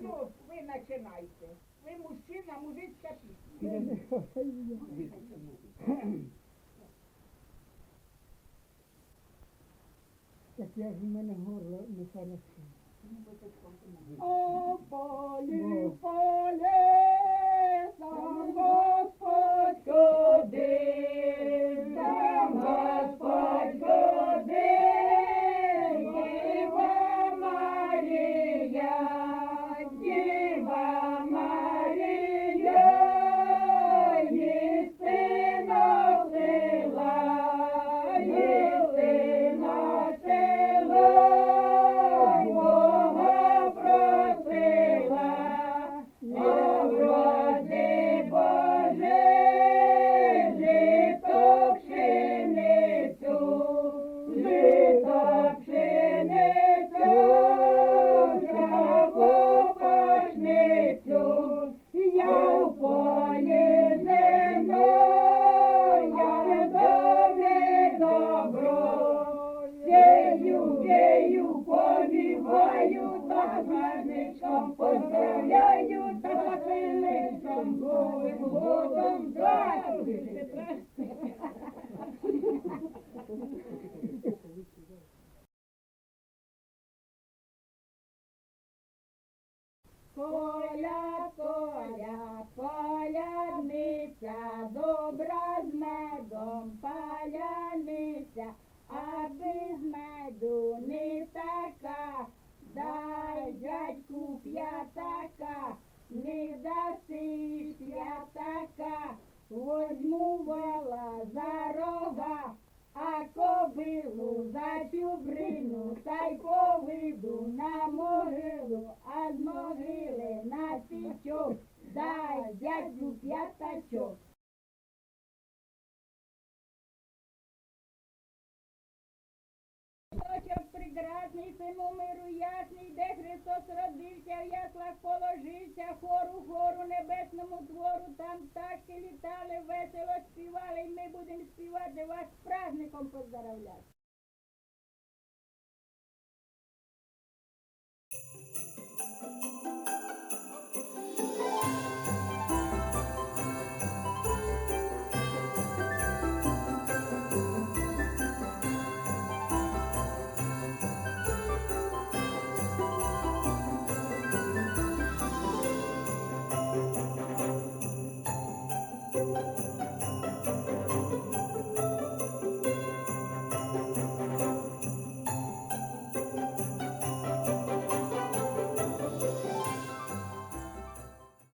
Ну, ви починайте. Ви мужчина, мужицька пісня. Так я ж у мене горло не хороше. О, полі, полі, гарничком поздравляю, та пасиличком Новим годом здравствуйте. Коля, коля, колядниця, добра з медом паляниця, а без меду не така, дай дядьку п'ятака, не даси п'ятака, возьму вела за рога, а кобилу за чубрину, та й повиду на могилу, а з могили на січок, дай дядю п'ятачок. Прекрасний, сину миру де Христос родився, в яслах положився, хору, хору небесному двору, там пташки літали, весело співали, і ми будемо співати вас з праздником поздравляти.